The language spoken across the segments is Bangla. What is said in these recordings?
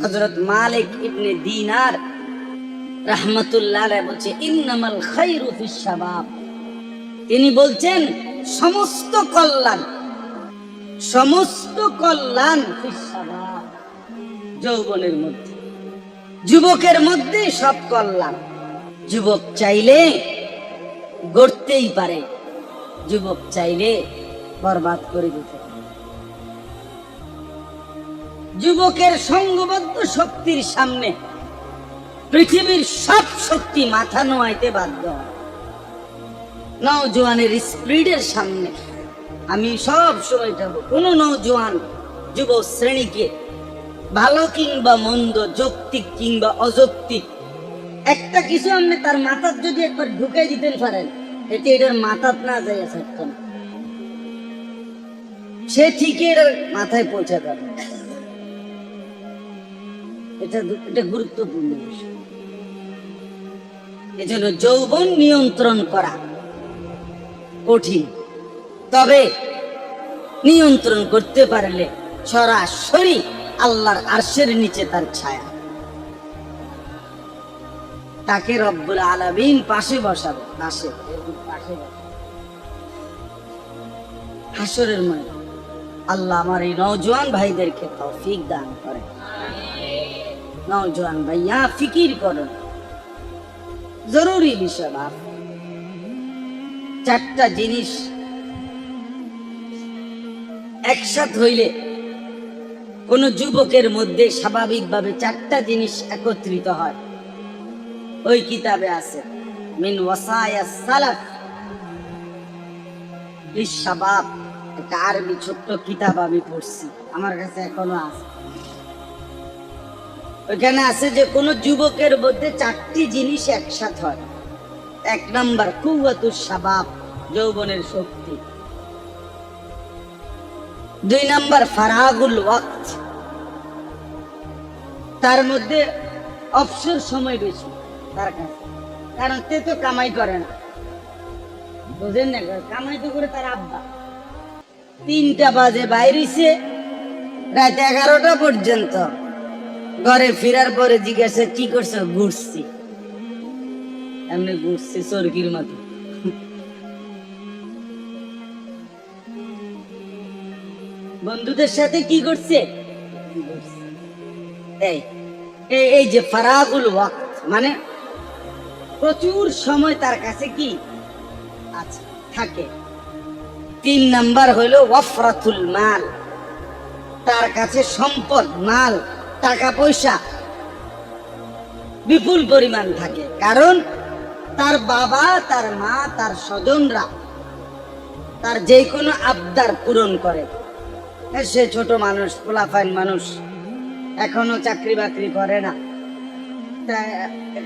হজরত মালিক ইবনে দিনার বলছে, ইন্নামাল তিনি বলছেন, সমস্ত কল্যাণ সমস্ত কল্যাণ যৌবনের মধ্যে, যুবকের মধ্যে সব কল্যাণ। যুবক চাইলে গড়তেই পারে, যুবক চাইলে বরবাদ করে দিতে পারে। যুবকের সংঘবদ্ধ শক্তির সামনে পৃথিবীর সব শক্তি মাথা নোয়াইতে বাধ্য। নওজোয়ানের স্পিডের সামনে আমি সব সময় যাব। কোন নওজোয়ান যুব শ্রেণীকে ভালো কিংবা মন্দ, যৌক্তিক কিংবা অযৌক্তিক, একটা কিছু আপনি তার মাথার যদি একবার ঢুকাই দিতে পারেন, এতে এটার মাথাত না যায় থাকতো সে ঠিকই এটার মাথায় পৌঁছে যাবে। এটা এটা গুরুত্বপূর্ণ বিষয়। এজন্য যৌবন নিয়ন্ত্রণ করা কঠিন। তবে নিয়ন্ত্রণ করতে পারলে সরাসরি আল্লাহর আরশের নিচে তার ছায়া। তাকে রব্বুল পাশে বসাবে, পাশে পাশে হাসরের আল্লাহ আমার এই নওজোয়ান ভাইদেরকে তৌফিক দান করে নওজোয়ান ভাইয়া, ফিকির করুন জরুরি বিষয়, বাপ। চারটা জিনিস একসাথ হইলে কোন যুবকের মধ্যে স্বাভাবিকভাবে চারটা জিনিস একত্রিত হয়। ওই কিতাবে আছে, মিন ওয়াসায়া সালাফ। লিশাবাব একটা আরবি ছোট্ট কিতাব আমি পড়ছি, আমার কাছে এখনও আছে। ওইখানে আছে যে কোন যুবকের মধ্যে চারটি জিনিস একসাথ হয়। এক নাম্বার কুয়াতুর সাবাব, যৌবনের শক্তি। দুই নাম্বার, ফারাগুল তার মধ্যে অবসর সময় বেশি তার কাছে। কারণ তে তো কামাই করে না। বুঝেন না, কামাই তো করে তার আব্বা। তিনটা বাজে বাইরেছে, রাত এগারোটা পর্যন্ত। ঘরে ফেরার পরে জিজ্ঞাসা, কি করছ? ঘুরছি। এমনি ঘুরছি চরকির মতো। বন্ধুদের সাথে কি করছে? এই, এই- যে ফারাগুল ওয়াক্ত মানে প্রচুর সময় তার কাছে কি? আছে থাকে। তিন নাম্বার হইল ওয়াফরাতুল মাল, তার কাছে সম্পদ, মাল। টাকা পয়সা বিপুল পরিমাণ থাকে। কারণ তার বাবা তার মা তার স্বজনরা তার যে কোনো আবদার পূরণ করে। হ্যাঁ, সে ছোট মানুষ পোলাফাইন মানুষ এখনও চাকরি বাকরি করে না।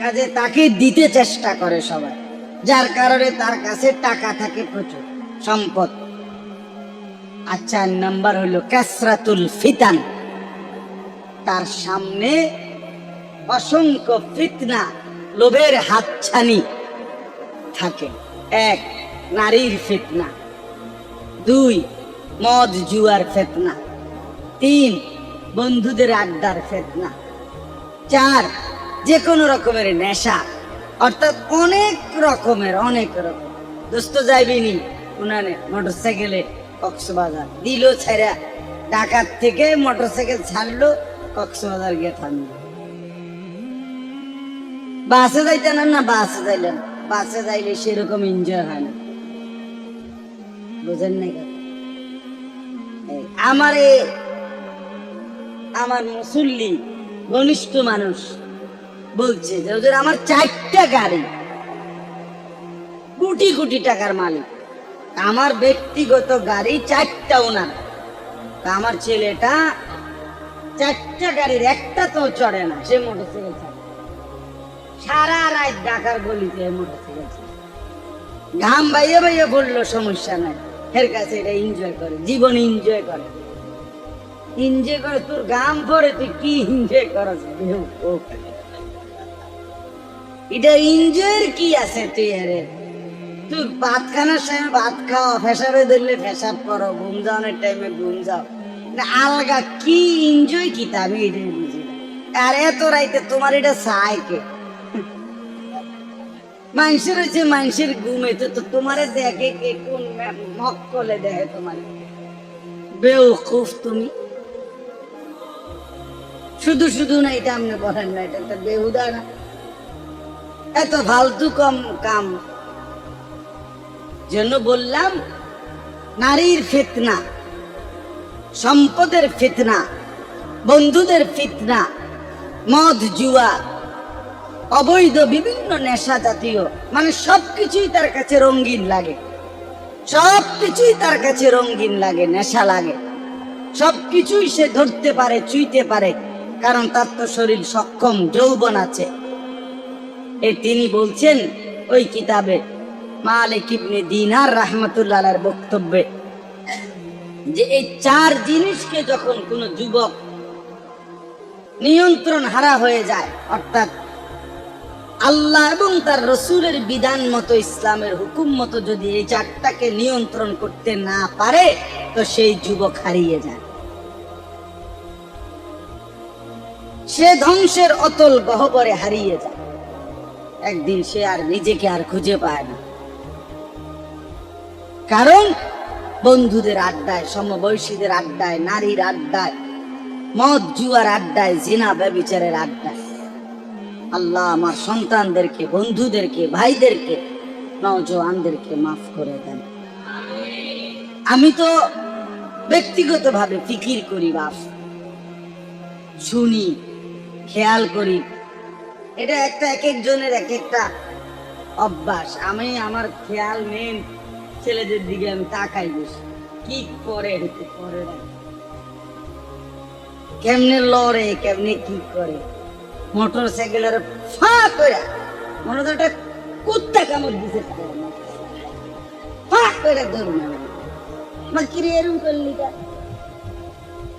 কাজে তাকে দিতে চেষ্টা করে সবাই যার কারণে তার কাছে টাকা থাকে প্রচুর সম্পদ। আর চার নাম্বার হলো কাসরাতুল ফিতান। তার সামনে অসংখ্য ফিতনা, লোভের হাতছানি থাকে। এক, নারীর ফিতনা। দুই, মদ জুয়ার ফেতনা। তিন, বন্ধুদের আড্ডার ফেতনা। চার যে কোনো রকমের নেশা, অর্থাৎ অনেক রকমের, অনেক রকম দোস্ত যাইবিনি, উনানে মোটর সাইকেলে কক্সবাজার। দিল ছেড়া ঢাকার থেকে মোটর সাইকেল ছাড়লো কক্সবাজার বাসে যাইতেন না, বাসে যাইলেন। বাসে যাইলে সেরকম এনজয় হয় না। বুঝেন নাই আমার আমার মুসল্লি, ঘনিষ্ঠ মানুষ বলছে যে ওদের আমার চারটা গাড়ি, কোটি কোটি টাকার মালিক। আমার ব্যক্তিগত গাড়ি চারটা ওনার। আমার ছেলেটা চারটা গাড়ির একটা তো চড়ে না, সে মোটরসাইকেল চালায় সারা রাত ডাকার গলিতে মোটরসাইকেল চালায় ঘাম বাইয়ে বাইয়ে বলল সমস্যা নাই। এর কাছে এটা এনজয় করে, জীবন এনজয় করে। এনজয় করে, তোর গাম পরে তুই কি এনজয় করছ এটা এনজয়ের কি আছে তুই আরে? তুই ভাত খানার সময় ভাত খাও ফেসাবে ধরলে ফেসাব করো, ঘুম যাওয়ানোর টাইমে ঘুম যাও। আলগা কি এনজয় কি তা আমি এটাই বুঝি আর এত রাইতে তোমার এটা চায় কে? মানুষের হচ্ছে মানুষের ঘুমে তো তো তোমারে দেখে কে কোন মক্কলে দেখে তোমার। বেউকুফ তুমি। শুধু শুধু না, এটা আপনি বলেন না, এটা একটা বেহুদা না। এত ফালতু কম কাম। জন্য বললাম, নারীর ফিতনা। সম্পদের ফিতনা, বন্ধুদের ফিতনা, মদ, জুয়া, অবৈধ বিভিন্ন নেশা জাতীয় মানে সব কিছুই তার কাছে রঙিন লাগে। সব কিছুই তার কাছে রঙিন লাগে, নেশা লাগে। সব কিছুই সে ধরতে পারে, চুইতে পারে, কারণ তার তো শরীর সক্ষম, যৌবন আছে। এ তিনি বলছেন ওই কিতাবে মালিক ইবনে দিনার রাহমাতুল্লাহ বক্তব্যে যে এই চার জিনিসকে যখন কোন যুবক নিয়ন্ত্রণ হারা হয়ে যায়, অর্থাৎ আল্লাহ এবং তার রসুলের বিধান মতো, ইসলামের হুকুম মতো যদি এই চারটাকে নিয়ন্ত্রণ করতে না পারে, তো সেই যুবক হারিয়ে যায়। সে ধ্বংসের অতল গহবরে হারিয়ে যায়। একদিন সে আর নিজেকে আর খুঁজে পায় না। কারণ বন্ধুদের আড্ডায়, সমবয়সীদের আড্ডায়, নারীর আড্ডায়, মদ জুয়ার আড্ডায়, জিনা ব্যবিচারের আড্ডায়। আল্লাহ আমার সন্তানদেরকে, বন্ধুদেরকে, ভাইদেরকে নজওয়ানদেরকে মাফ করে দেন। আমি তো ব্যক্তিগতভাবে ফিকির করি, বাপ। শুনি, খেয়াল করি। এটা একটা এক একজনের এক একটা অভ্যাস। আমি আমার খেয়াল নেই। ছেলেদের দিকে আমি তাকাই বেশি। কি করে করে না কেমনে লড়ে, কেমনে কি করে? মোটর সাইকেলের ফা করে মনে তো একটা কুত্তা কামড় দিছে ফা করে ধরুন মা কিরে এরম করলি?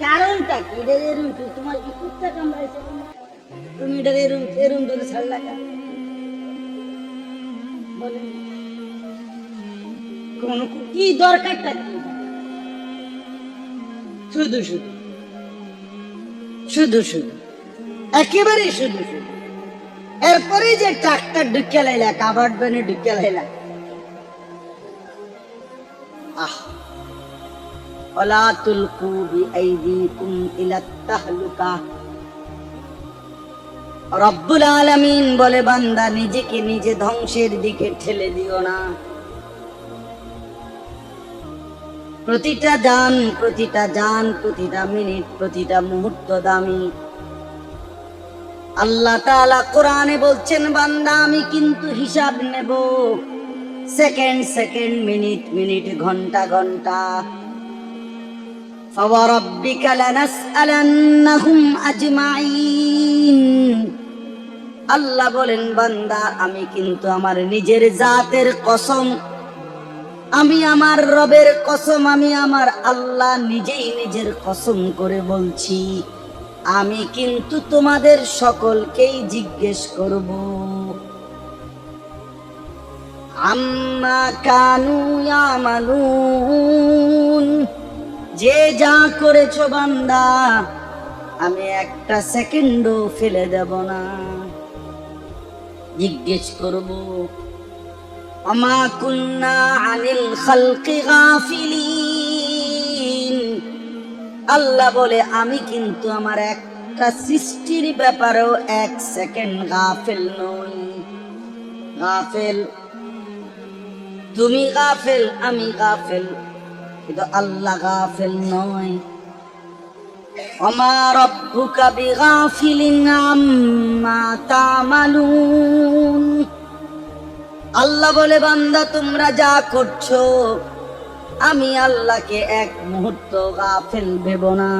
কারণটা কি? এটা এরম? তোমার কি কুত্তা কামড়াইছে? তুমি এটা এরম এরম ধরে ছাড়লা? বলেন কি দরকারটা শুধু শুধু। শুধু শুধু। একেবারে শুধু শুধু। এরপরে যে ট্রাক্টর ঢুকে লাইলা কাভার্ড ভ্যানে ঢুকে লাইলা। আহ। তুলকু ইলা তাহলুকা। রব্বুল আলামিন বলে, বান্দা, নিজেকে নিজে ধ্বংসের দিকে ঠেলে দিও না। প্রতিটা যান প্রতিটা যান প্রতিটা মিনিট প্রতিটা মুহূর্ত দামি আল্লাহ তাআলা কোরআনে বলছেন বান্দা আমি কিন্তু হিসাব নেব সেকেন্ড সেকেন্ড মিনিট মিনিট ঘন্টা ঘন্টা فوربك لنسألنهم أجمعين আল্লাহ বলেন বান্দা আমি কিন্তু আমার নিজের জাতের কসম আমি আমার রবের কসম, আমি আমার আল্লাহ নিজেই নিজের কসম করে বলছি, আমি কিন্তু তোমাদের সকলকেই জিজ্ঞেস করব। আম্মা কানু ইয়ামালুন, যে যা করেছ বান্দা, আমি একটা সেকেন্ডও ফেলে দেব না। জিজ্ঞেস করব অমা কুন্না আনিল খালকি গাফিলিন আল্লাহ বলে আমি কিন্তু আমার একটা সৃষ্টির ব্যাপারেও এক সেকেন্ড গাফেল নই গাফেল তুমি গাফেল আমি গাফেল কিন্তু আল্লাহ গাফেল নয় وما ربك بغافل عما تعملون আল্লাহ বলে বান্দা তোমরা যা করছো আমি আল্লাহকে এক মুহূর্ত গাফেল ভেব না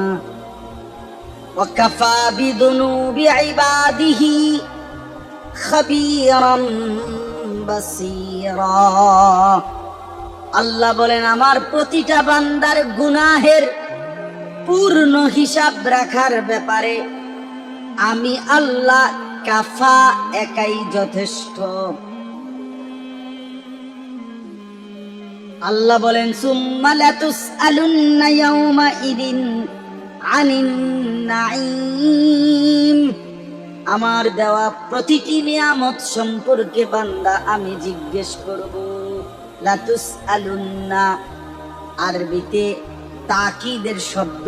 وكفى بذنوب عباده خبيرا بصيرا আল্লাহ বলেন আমার প্রতিটা বান্দার গুনাহের পূর্ণ হিসাব রাখার ব্যাপারে আমি আল্লাহ কাফা একাই যথেষ্ট আল্লাহ বলেন ইদিন আমার দেওয়া প্রতিটি নিয়ামত সম্পর্কে বান্দা আমি জিজ্ঞেস করব লাতুস আলুন্না আরবিতে তাকিদের শব্দ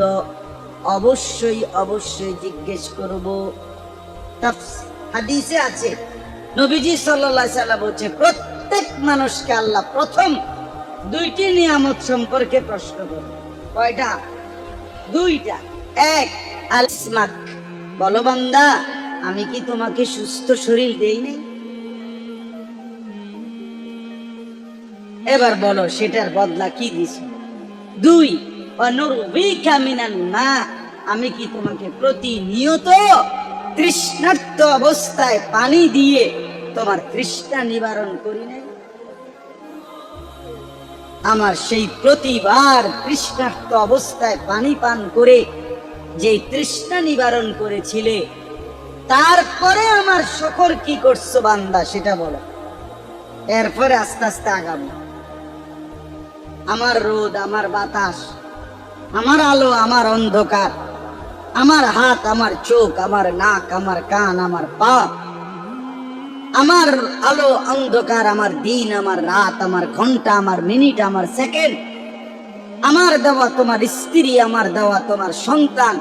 অবশ্যই অবশ্যই জিজ্ঞেস করব। হাদিসে আছে, নবীজি আলাইহি সাল্লাম বলছে, প্রত্যেক মানুষকে আল্লাহ প্রথম দুইটি নিয়ামত সম্পর্কে প্রশ্ন করবে কয়টা? দুইটা। এক আলসমাক বলো বান্দা, আমি কি তোমাকে সুস্থ শরীর দেই নাই? এবার বলো, সেটার বদলা কি দিছ? দুই মিনাল মা, আমি কি তোমাকে প্রতিনিয়ত তৃষ্ণার্ত অবস্থায় পানি দিয়ে তোমার তৃষ্ণা নিবারণ করি নাই? আমার সেই প্রতিবার তৃষ্ণার্ত অবস্থায় পানি পান করে যে তৃষ্ণা নিবারণ করেছিলে, তারপরে আমার শকর কি করছ বান্দা, সেটা বলো। এরপরে আস্তে আস্তে আগামী আমার রোদ, আমার বাতাস, আমার আলো, আমার অন্ধকার, আমার হাত, আমার চোখ, আমার নাক, আমার কান, আমার পা আমার আলো অন্ধকার, আমার দিন, আমার রাত, আমার ঘণ্টা, আমার মিনিট, আমার সেকেন্ড। আমার দেওয়া তোমার স্ত্রী, আমার দেওয়া তোমার সন্তান,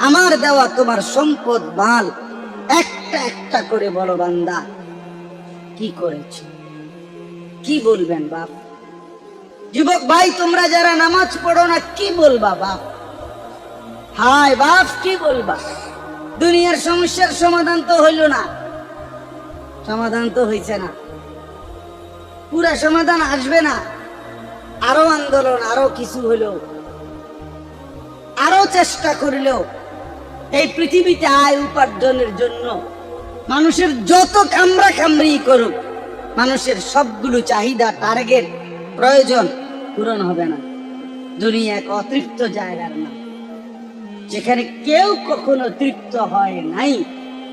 আমার দেওয়া তোমার সম্পদ, মাল। একটা একটা করে বলো বান্দা, কি করেছ? কি বলবেন বাপ? যুবক ভাই, তোমরা যারা নামাজ পড়ো না, কি বলবা বাপ? হায় বাপ, কি বলবা? দুনিয়ার সমস্যার সমাধান তো হইল না। সমাধান তো হইছে না। পুরা সমাধান আসবে না। আরও আন্দোলন, আরও কিছু হলো আরও চেষ্টা করিলেও এই পৃথিবীতে আয় উপার্জনের জন্য মানুষের যত কামরা কামড়ি করুক, মানুষের সবগুলো চাহিদা, টার্গেট, প্রয়োজন পূরণ হবে না। দুনিয়া এক অতৃপ্ত জায়গার না। যেখানে কেউ কখনো তৃপ্ত হয় নাই,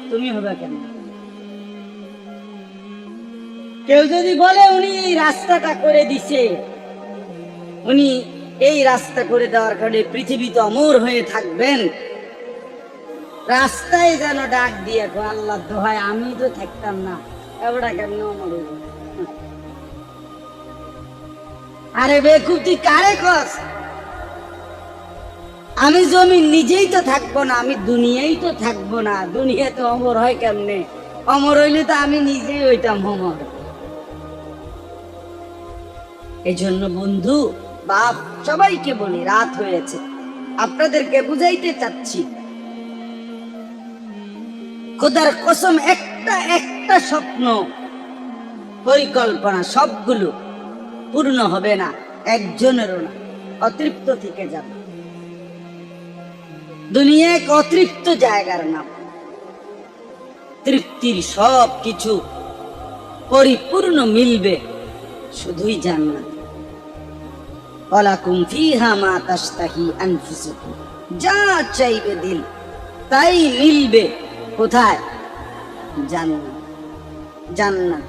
তুমি হবে কেন কেউ যদি বলে উনি এই রাস্তাটা করে দিছে, উনি এই রাস্তা করে দেওয়ার কারণে পৃথিবীতে অমর হয়ে থাকবেন। রাস্তায় যেন ডাক দিয়ে আল্লাহ দোহায়, আমি তো থাকতাম না। এবারটা কেমন অমর? আরে বেকুব, তুই কারে কস? আমি জমি নিজেই তো থাকব না, আমি দুনিয়াই তো থাকব না। দুনিয়া তো অমর হয় কেমনে? অমর হইলে তো আমি নিজেই হইতাম অমর। এই জন্য বন্ধু, বাপ সবাইকে বলি, রাত হয়েছে। আপনাদেরকে বুঝাইতে চাচ্ছি। খোদার কসম, একটা একটা স্বপ্ন, পরিকল্পনা, সবগুলো পূর্ণ হবে না, একজনেরও না, অতৃপ্ত থেকে যাবে। দুনিয়া এক অতৃপ্ত জায়গার নাম। তৃপ্তির সব কিছু পরিপূর্ণ মিলবে, শুধুই জান্নাত। ওয়ালাকুম ফিহা মা তাশতাহি আনফুসুকুম। যা চাইবে দিল, তাই মিলবে। কোথায়? জান্নাত। জান্নাত।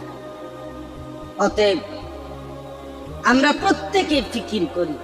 অতএব আমরা প্রত্যেকে ফিকির করি।